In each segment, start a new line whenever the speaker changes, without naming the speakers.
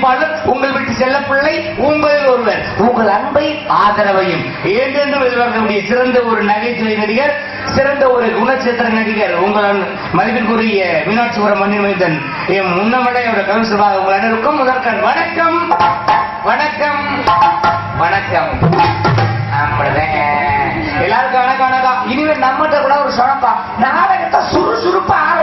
ஒரு உங்கள் வீட்டு செல்ல பிள்ளை உங்களில் ஒருவர். உங்கள் அன்பை ஆதரவையும். என்றென்றும் எதிர்பார்க்கக்கூடிய சிறந்த ஒரு நகைச்சுவை நடிகர் சிறந்த ஒரு குணச்சித்திர நடிகர் உங்கள் மதிப்பிற்குரிய மீனாட்சி சுப்பிரமணியன் மைந்தன் என் முன்னமடையோட கவின் சார்பாக உங்கள் அனைவருக்கும் முதற்கண். வணக்கம். வணக்கம். வணக்கம். எல்லாருக்கும் வணக்கம் வணக்கம். இனிமேல் நம்மகிட்ட கூட ஒரு சொன்னப்பா. நாடகத்தை சுறுசுறுப்பா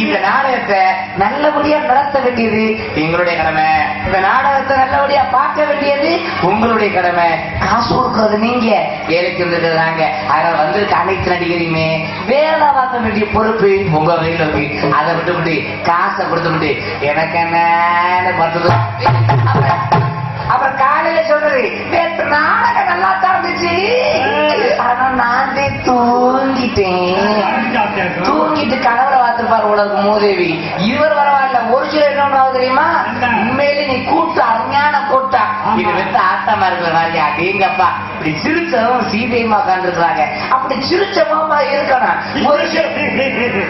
இந்த நாடகத்தை நல்லபடியா நடத்த வேண்டியது எங்களுடைய கடமை. இந்த நாடகத்தை நல்லபடியா பார்க்க வேண்டியது உங்களுடைய கடமை. காசு கொடுக்கறது நீங்க. ஏழைக்கு வந்துட்டு நாங்க வந்து அனைத்து நடிகரையுமே வேலை பார்க்க வேண்டிய பொறுப்பு உங்க கையில இருக்கு. அதை விட்டு விட்டு காசை கொடுத்து விட்டு எனக்கு என்ன பார்த்தது அப்புறம் அப்புறம் காலையில சொல்றது நேற்று நாடகம் நல்லா தான் இருந்துச்சு. ஆனா நான் தூங்கிட்டேன். தூங்கிட்டு கனவுல பார்த்திருப்பாரு உலக மூதேவி. இவர் பரவாயில்ல ஒரு சில என்ன தெரியுமா? உண்மையிலே நீ கூட்டு அஞ்ஞான கூட்டா இது வந்து ஆட்டமா இருக்கிற மாதிரி அடேங்கப்பா. இப்படி சிரிச்சவங்க சீதையமா உட்காந்துருக்காங்க அப்படி சிரிச்சவமா இருக்கணும். ஒரு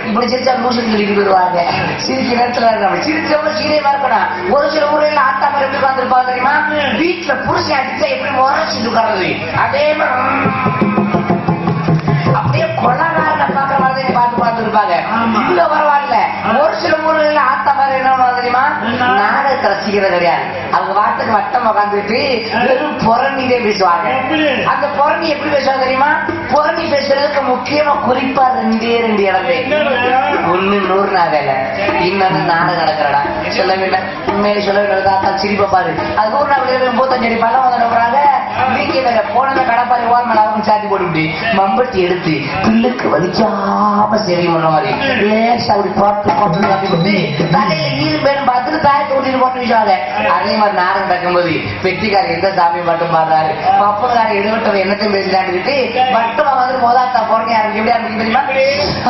இப்படி சிரிச்சா மூசன் சொல்லிட்டு போயிடுவாங்க. சிரிக்க நேரத்துல இருக்கணும். சிரிச்சவங்க சீதையமா இருக்கணும். ஒரு சில ஊரில் ஆட்டாம எப்படி உட்காந்துருப்பாங்க தெரியுமா? வீட்டுல புருஷன் அடிச்சா எப்படி முறைச்சிட்டு உட்கார்றது? அதே மாதிரி கொலகாரன பாக்குற மாதிரி பார்த்து பார்த்து இருப்பாங்க. இங்க பரவாயில்ல. ஒரு சில ஊர்ல ஆத்த மாதிரி என்ன தெரியுமா? நாடகத்தை ரசிக்கிறது கிடையாது அவங்க வாட்டுக்கு வட்டம் உட்காந்துட்டு வெறும் புறணிலே பேசுவாங்க? அந்த புறணி எப்படி பேசுவாங்க தெரியுமா? புறணி பேசுறதுக்கு முக்கியமா குறிப்பா ரெண்டே ரெண்டு இடமே? ஒண்ணு நூறு நாவேல இன்னொன்னு நாடகம் நடக்கிறடா. சொல்ல வேண்டாம் உண்மையை சொல்ல வேண்டாம் தாத்தா சிரிப்பை பாரு. அது நூறு நாள் முப்பத்தஞ்சு அடி பள்ளம் வந்து போறாங்க. வேற போனத கடப்பாரி ஓர் மேல அவங்க சாத்தி போட்டு மம்பட்டி எடுத்து பில்லுக்கு வலிக்காம சரி பண்ண மாதிரி. லேசா அப்படி போட்டு போட்டு தலையில பேரும் பார்த்துட்டு தாயத்தை ஊட்டிட்டு போட்டு விஷயம் அதே மாதிரி நாடகம் நடக்கும்போது பெட்டிக்காரர் எந்த சாமி மட்டும் பார்த்தாரு. பப்பனக்காரர் எடுவட்டம் என்னத்தையும் பேசினான்னு மட்டும் வந்து மோதாத்தா போறீங்க யாருக்கு எப்படி ஆரம்பிக்கும் தெரியுமா?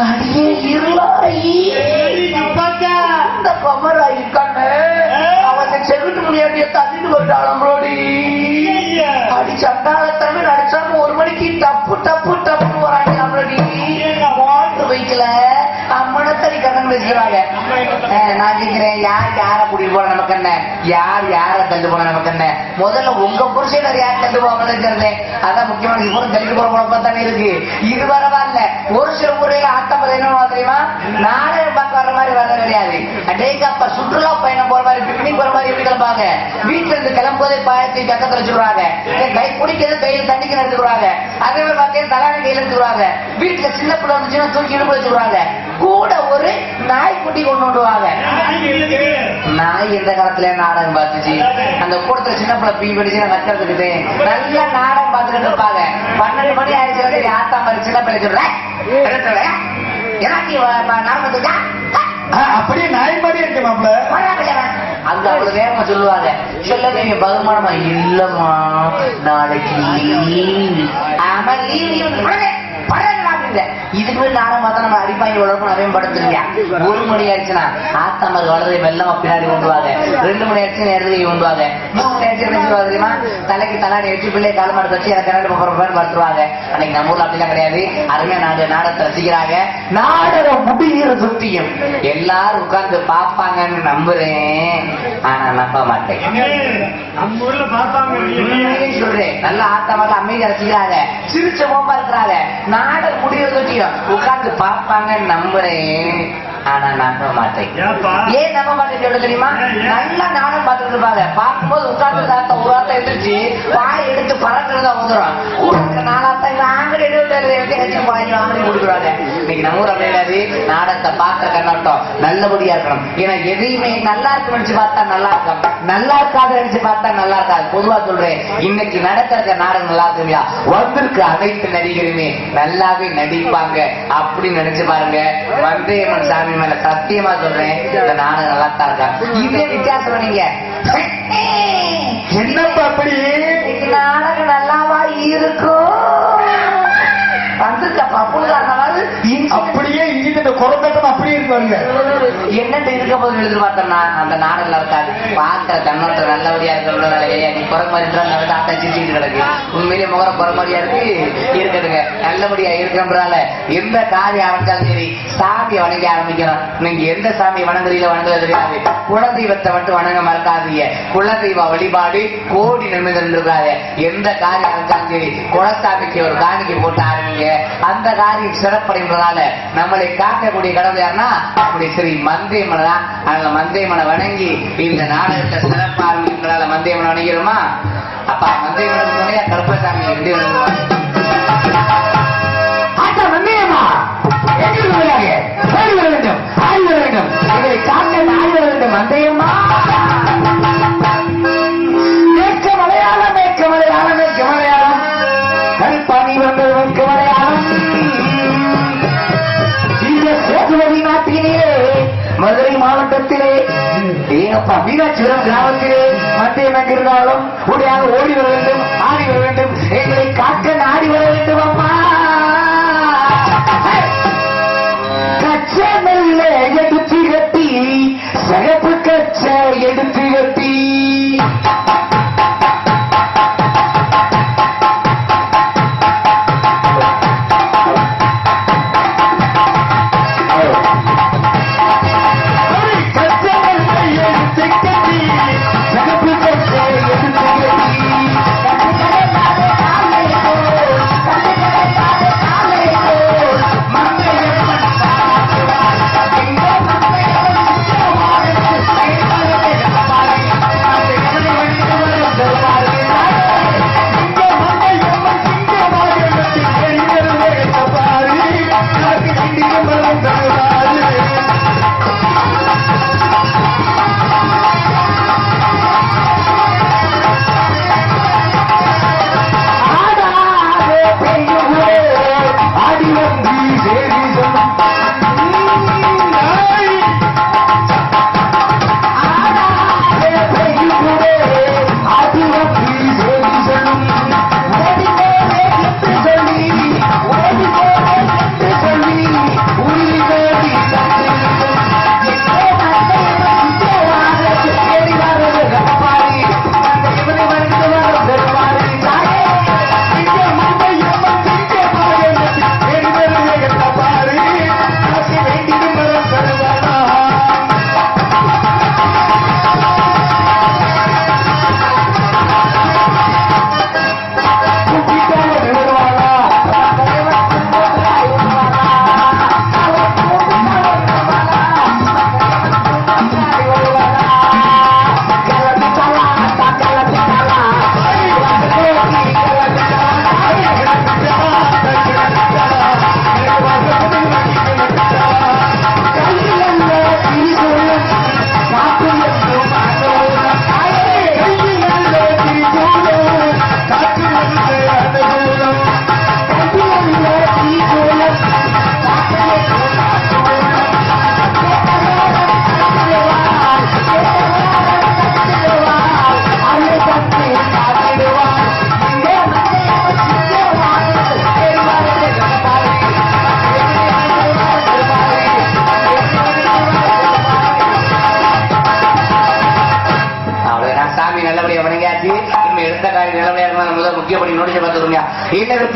அடியே இருளாயி. அவன் செவிட்டு முடியாடிய தள்ளிட்டு போயிட்டாலும் ப்ரோடி. அடி சண்டாளத்தமே நடிச்சாம ஒரு மணிக்கு யாரை யார கூட்டிட்டு போன நமக்கு என்ன? யார் யார தள்ளி போன நமக்கு என்ன? முதல்ல உங்க புருஷனர் யார் தள்ளி போவாங்கன்னு இருக்கிறது அதான் முக்கியமான இவரும் தள்ளிட்டு போற குழப்பம் தானே இருக்கு. இது பரவாயில்ல. ஒரு சில முறையில ஆட்டம் என்ன தெரியுமா? நாலு பார்க்க வர மாதிரி வர கிடையாது. அடேங்கப்பா சுற்றுலா பயணம் போற மாதிரி பிக்னிக் போற மாதிரி எப்படி கிளம்பாங்க? வீட்டுல இருந்து கிளம்புவதை பாயத்தை பக்கத்துல வச்சுருவாங்க. கை குடிக்கிறது கையில் தண்ணிக்கு நடத்துக்கிறாங்க அதே மாதிரி பார்த்தீங்கன்னா தலாணி கையில் எடுத்துக்கிறாங்க வீட்டுல சின்ன பிள்ளை வந்துச்சுன்னா தூக்கி இடுப்பு வச்சுருவாங்க. கூட ஒரு நாய்க்குட்டி கொண்டு வந்துடுவாங்க. நாய் எந்த காலத்துல நாடகம் பார்த்துச்சு? அந்த கூடத்துல சின்ன பிள்ளை பீ படிச்சு நான் கத்துறதுக்கு நல்லா நாடகம் பார்த்துட்டு இருப்பாங்க. பன்னெண்டு மணி ஆயிடுச்சு ஆத்தா மாதிரி சின்ன பிள்ளை சொல்றேன் எனக்கு நாடகத்துக்கா
அப்படியே நாய் மாதிரி இருக்கு மாப்ள
அங்க அவ்வளவு வேகமா சொல்லுவாங்க. சொல்ல நீங்க பகுமானமா இல்லம்மா நாளைக்கு. ஆமா leave. பாருங்க. இதுக்கு மேல நானும் பார்த்தா நம்ம அடிப்பாங்க உழப்பு நிறைய படுத்துருங்க ஒரு மணி ஆயிடுச்சுன்னா ஆத்தாமர் வளர்ந்து வெள்ளமா பின்னாடி உண்டுவாங்க. ரெண்டு மணி ஆயிடுச்சு நேரத்துக்கு உண்டுவாங்க. மூணு மணி ஆயிடுச்சு என்ன செய்வாங்க தெரியுமா? தலைக்கு தலாடி வச்சு பிள்ளை கால் மாடு கட்டி எனக்கு கரண்ட் பேர் படுத்துருவாங்க. அன்னைக்கு நம்ம ஊர்ல அப்படிலாம் கிடையாது. அருமையா நாடு நாடகத்தை ரசிக்கிறாங்க. நாடகம் முடிகிற சுத்தியும். எல்லாரும் உட்கார்ந்து பார்ப்பாங்கன்னு நம்புறேன். ஆனா நம்ப மாட்டேன். சொல்றேன். நல்லா ஆத்தமாக அமைதி ரசிக்கிறாங்க. சிரிச்ச மோப்பா இருக்கிறாங்க. நாடகம் முடி சுத்தியும் உட்காந்து பாப்பாங்கன்னு நம்புறேன். ஆனா நம்ப மாட்டேன்
ஏப்பா?
ஏன் நம்ப மாட்டேன் சொல்ல தெரியுமா? நல்லா நாடகம் பார்த்துட்டு இருப்பாங்க பார்க்கும்போது உட்கார்ந்து தாத்தா ஒரு வார்த்தை எந்திரிச்சு வாய் எடுத்து பறக்கிறதா வந்துடும் இருக்கிற நாளாத்தா நாங்கள் கட்சி வாங்கி வாங்கி கொடுக்குறாங்க. இன்னைக்கு நம்ம ஊர் அப்படி பார்க்க கண்ணோட்டம். நல்லபடியா இருக்கணும். ஏன்னா எதையுமே நல்லா இருக்கு நினைச்சு பார்த்தா நல்லா இருக்கும். நல்லா இருக்காத நினைச்சு பார்த்தா நல்லா இருக்காது. பொதுவா சொல்றேன் இன்னைக்கு நடக்கிற நாடகம் நல்லா இருக்குங்களா? வந்திருக்க அனைத்து நடிகருமே நல்லாவே நடிப்பாங்க. அப்படின்னு நினைச்சு பாருங்க. வந்தேமன் சாமி மேல சத்தியமா சொல்றேன். நாடகம் நல்லா தான் இருக்கா? இதே வித்தியாசம் நீங்க.
என்னப்பா அப்படி?
நாடகம் நல்லாவா இருக்கும்? வந்திருக்க பப்புளுக்காரனாவது
அப்படியே இந்த குரக்கட்டம் அப்படியே
என்னட்டு இருக்க போது எதிர்பார்த்தோம்னா அந்த நாடெல்லாம் இருக்காது. கண்ணோட்டம் நல்லபடியா இருக்கிற நீ குறை மாதிரி தாத்தா சிரிச்சுட்டு கிடக்கு. உண்மையிலே முகரம் குறை மாதிரியா இருக்கு? இருக்கட்டுங்க நல்லபடியா இருக்கிறதுனால எந்த காரியம் ஆரம்பிச்சாலும் சரி சாமியை வணங்க ஆரம்பிக்கிறோம் நீங்க எந்த சாமியை வணங்குறீங்களோ வணங்குறது தெரியாது. குலதெய்வத்தை மட்டும் வணங்க மறக்காதீங்க. குலதெய்வ வழிபாடு கோடி நன்மை எந்த காரியம் ஆரம்பிச்சாலும் சரி குலசாமிக்கு ஒரு காணிக்கை போட்டு ஆரம்பிங்க. அந்த காரியம் சிறப்படைகிறதுனால நம்மளை காக்கக்கூடிய கடவுள் யாருன்னா? அப்படி ஸ்ரீ மந்தேமனை தான் அந்த மந்தேமனை வணங்கி இந்த நாடகத்தை சிறப்பு ஆரம்பிக்கிறதுனால மந்தேமனை வணங்கிடுமா அப்பா மந்தேமனுக்கு துணையா கருப்பசாமி எப்படி வணங்குவாங்க ஆட்டா வர வேண்டும். ஆடி வர வேண்டும். இதை காக்க ஆடி வர வேண்டும். மந்தேயம்மா ஏங்கப்பா மீனாட்சிபுரம் கிராமத்திலே மத்திய இருந்தாலும் உடையாக ஓடி வர வேண்டும் ஆடி வர வேண்டும். எங்களை காக்க நாடி வர வேண்டும் அப்பா. கச்சை மெல்ல எடுத்து கட்டி சகப்பு கச்சை எடுத்து கட்டி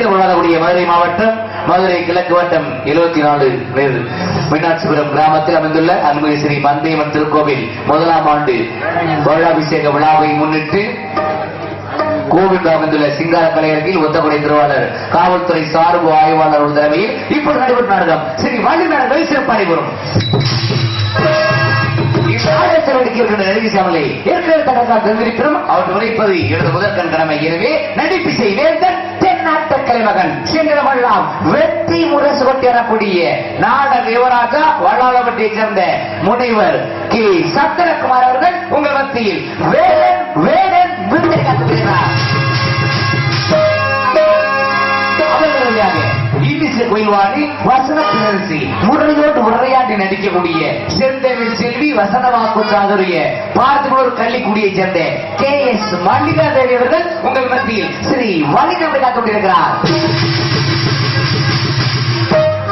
இல்லகத்தில் உள்ளக்கூடிய மதுரை மாவட்டம் மதுரை கிழக்கு வட்டம் எழுபத்தி நாலு மீனாட்சிபுரம் கிராமத்தில் அமைந்துள்ள அன்பு ஸ்ரீ பந்தயமன் திருக்கோவில் முதலாம் ஆண்டு வருடாபிஷேக விழாவை முன்னிட்டு கோவில் அமைந்துள்ள சிங்கார கலையரங்கில் ஒத்தப்படை திருவாளர் காவல்துறை சார்பு ஆய்வாளர் ஒரு தலைமையில் இப்போது நடைபெற்ற நாடகம். ஸ்ரீ வள்ளி ஏற்கனவே சிறப்பு தந்திருக்கிறோம் அவர் உரைப்பது எழுத முதற்கண் கடமை. எனவே நடிப்பிசை வேந்தன் தென்னாட்ட கலைமகன் சென்றமெல்லாம் வெற்றி முரசு கொண்டு நாட விவராக யுவராஜா வள்ளாளப்பட்டியை சேர்ந்த முனைவர் கி. சத்திரகுமார் அவர்கள் உங்கள் மத்தியில் வேலன் வேலன் விருதை கற்றுக்கிறார் அவர்களுடைய ஈடிச கோயில்வாடி வசன பிறர்சி முறையோடு உரையாடி நடிக்கக்கூடிய செந்தமிழ் செல்வி வசனவாக்கு சாதுரிய பார்த்துக்கொண்டு கள்ளிக்குடியை சேர்ந்த கே எஸ் மல்லிகா தேவி அவர்கள் உங்கள் மத்தியில் ஸ்ரீ வணிகம் காத்துக் கொண்டிருக்கிறார்.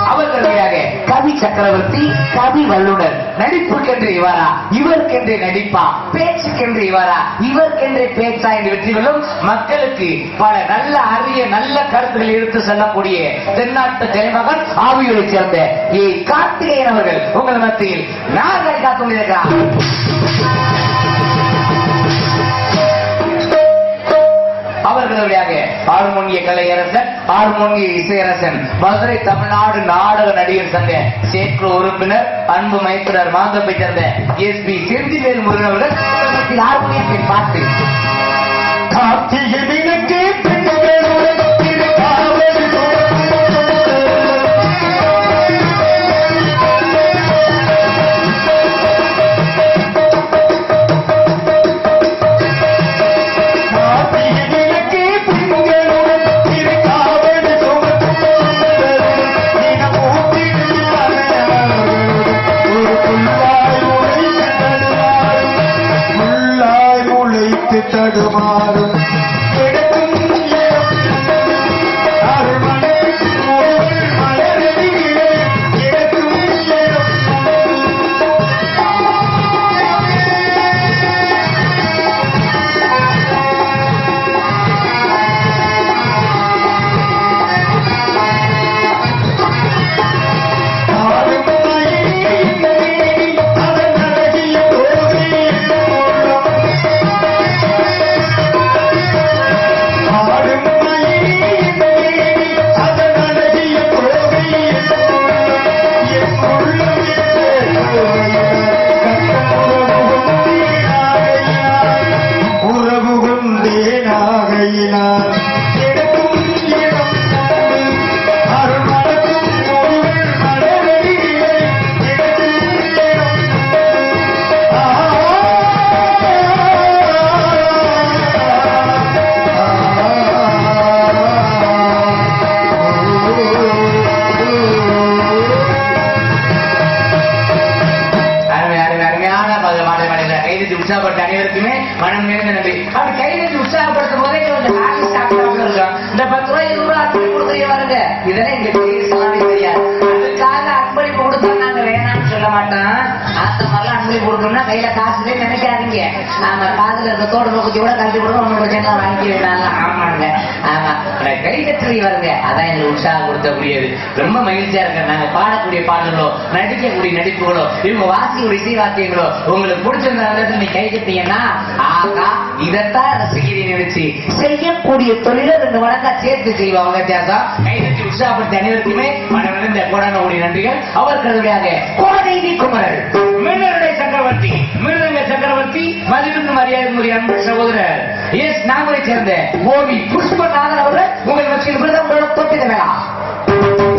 அவர்களுடைய கவி சக்கரவர்த்தி கவி வல்லுனர் நடிப்புக்கென்று இவரா இவருக்கென்று நடிப்பா பேச்சுக்கென்று இவரா இவருக்கென்று பேச்சா என்று வெற்றிகளும் மக்களுக்கு பல நல்ல அரிய நல்ல கருத்துக்களை எடுத்து செல்லக்கூடிய தென்னாட்டு தலைமகன் ஆவியோரை சேர்ந்த ஏ. கார்த்திகேயன் அவர்கள் உங்கள் மத்தியில் நாங்கள் காத்து கொண்டிருக்கிறார் அவர்களுடைய ஹார்மோனிய கலையரசன் ஹார்மோனிய இசையரசன். மதுரை தமிழ்நாடு நாடக நடிகர் சங்க செயற்குழு உறுப்பினர் அன்பு மைத்துனர் மாங்கப்பை சேர்ந்த எஸ் பி செந்திவேல் முருகன் அவர்கள் உங்கள் பார்த்து.
கார்த்திகனுக்கு பெண்களுடன்
மனம் நிறைந்த நன்றி கையில காசுலே நினைக்காதீங்க நாம காதுல இருக்க தோடு நோக்கி கூட கல்வி கொடுக்க ஒண்ணு பிரச்சனை வாங்கி வேணாம் ஆமாங்க. ஆமா. கை கட்டுறீங்க வருங்க அதான் எங்களுக்கு உற்சாகம் கொடுத்த முடியாது ரொம்ப மகிழ்ச்சியா இருக்க நாங்க பாடக்கூடிய பாடல்களோ நடிக்கக்கூடிய நடிப்புகளோ இவங்க வாசிக்கூடிய இசை வாக்கியங்களோ உங்களுக்கு பிடிச்சிருந்த நேரத்துல நீ கை கட்டீங்கன்னா ஆகா இதைத்தான் ரசிக்கிறீங்க நினைச்சு செய்யக்கூடிய தொழிலை ரெண்டு மடங்கா சேர்த்து செய்வாங்க வித்தியாசம். கை கட்டி உற்சாகப்படுத்த அனைவருக்குமே மனமிழந்த கோடானக்கூடிய நன்றிகள். அவர்களுடைய கோடைவி குமரன் மின்னருடைய சக்கரவர்த்தி மிருதங்க சக்கரவர்த்தி மதிப்பிற்கு மரியாதை அன்பு சகோதரர். எஸ் நாகரை சேர்ந்த ஓவி புஷ்பநாதன் அவர்கள் உங்கள் மத்தியில் விருதம் உங்களோட தொட்டிட வேணாம்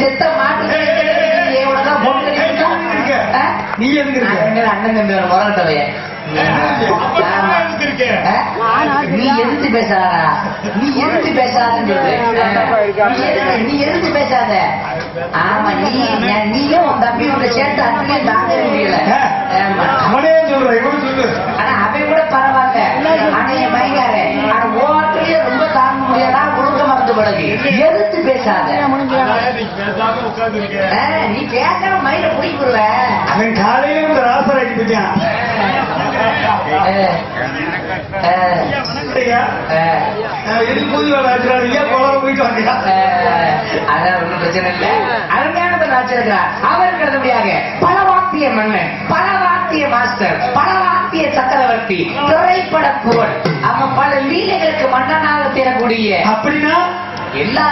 செத்த மாட்டு?
நீ எதுக்கு
அண்ணன் தம்பி முரட்டவைய? நீ எதிர்த்து பேசாதா. நீ எதிர்த்து பேசாதன்னு நீ எதிர்த்து பேசாத. ஆமா நீ நான் நீயும் உன் தம்பி உன்னை சேர்த்து அண்ணனையும் தாங்க முடியல ஆமா.
அவனே
ஆனா கூட பரவாயில்ல. ஆனா என் மைகாரு ஆனா ஓட்டிலேயே ரொம்ப தாங்க முடியாதா? மறந்து பழகு எதிர்த்து பேசாத. நீ பேசாம மயில பிடிக்குற
அவன் காலையில இந்த ராசராக்கி போயிட்டான். ஐயா, நான் எதுக்கு பூஜை வேலை ஆச்சுறாங்க கோலம் போயிட்டு வந்தியா
அதான் ஒண்ணும் பிரச்சனை இல்ல. அருமையானதை வச்சிருக்கிறார் அவருக்கு அடுத்தபடியாக பல வாத்திய மன்னன் பல வாத்திய மாஸ்டர் பல வாத்திய சக்கரவர்த்தி திரைப்பட புகழ். அவன் பல லீலைகளுக்கு மன்னனாக தேரக்கூடிய
அப்படின்னா
எல்லா.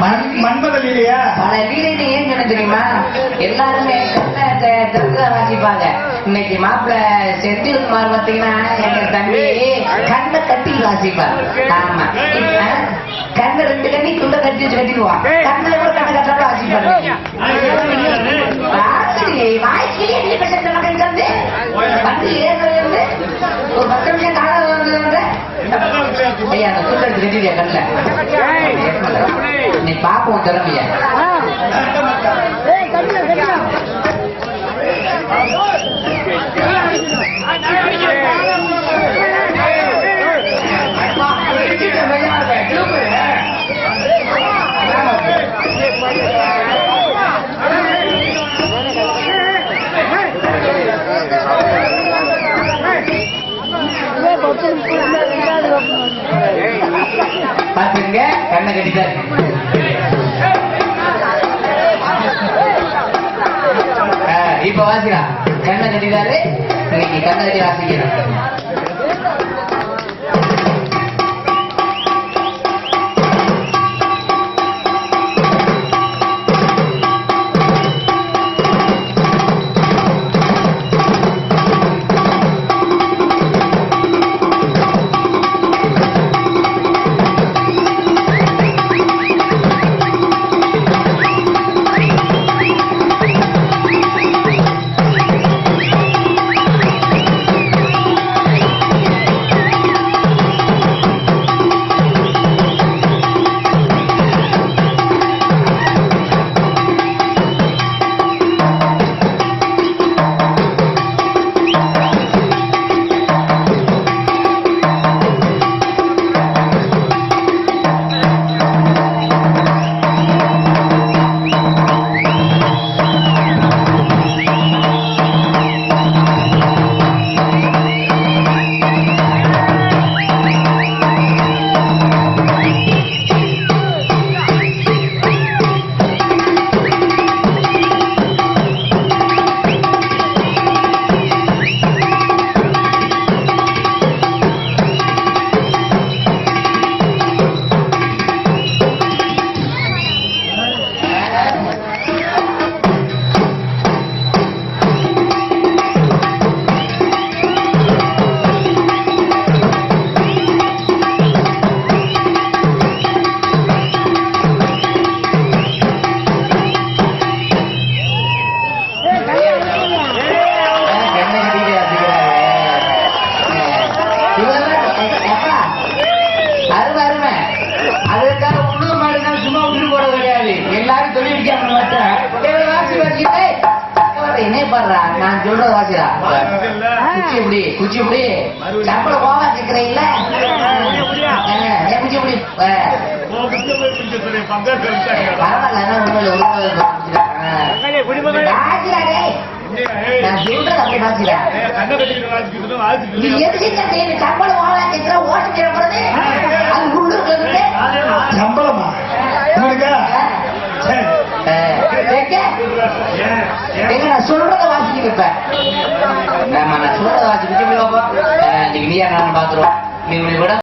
மண் மன்மதன் இல்லையா?
பல லீலைகள் ஏன் சொன்ன தெரியுமா? எல்லாருமே வாசிப்பாங்க. இன்னைக்கு மாப்பிள்ள செந்தில்குமார் பாத்தீங்கன்னா எங்க தம்பி கண்ணை கட்டி வாசிப்பார். ஆமா? கண்ணை ரெண்டு கண்ணி துண்டை கட்டி வச்சு கட்டிடுவான். கண்ணை கூட கண்ணை கட்டாம வாசிப்பார். பேசுற மகன் தந்து வந்து ஒரு பத்து நிமிஷம் காலம் வந்து வந்து ஐயா அந்த துண்டை எடுத்து கட்டிடுயா கண்ணில் நீ பாப்போம் திறமையா கண்ணை கட்டிட்டாரு இப்ப வாசிடா கண்ணை கட்டிட்டாரு. இன்னைக்கு கண்ணை கட்டி வாசிக்கிறேன் அருமை அருமை அதுக்காக உள்ளூர் மாடுனா சும்மா விட்டு போட கிடையாது. எல்லாரும் என்ன பாடுறா? நான் சொல்ற குச்சி எப்படி? குச்சி எப்படி? குச்சி எப்படி? பரவாயில்ல உண்மையில. நான் சொல்றது அப்படி வாசிடா நீ எதுக்கு இந்த தேவை சம்பளம் போவா கேட்கிற ஓட்டு கிளம்புறது அது உள்ளூர்ல இருக்கு.
சம்பளமா? உங்களுக்கா சரி.
எங்க நான் சொல்றத சொல்றத வாசிக்கிட்டு பாத்துருவோம் நீ விட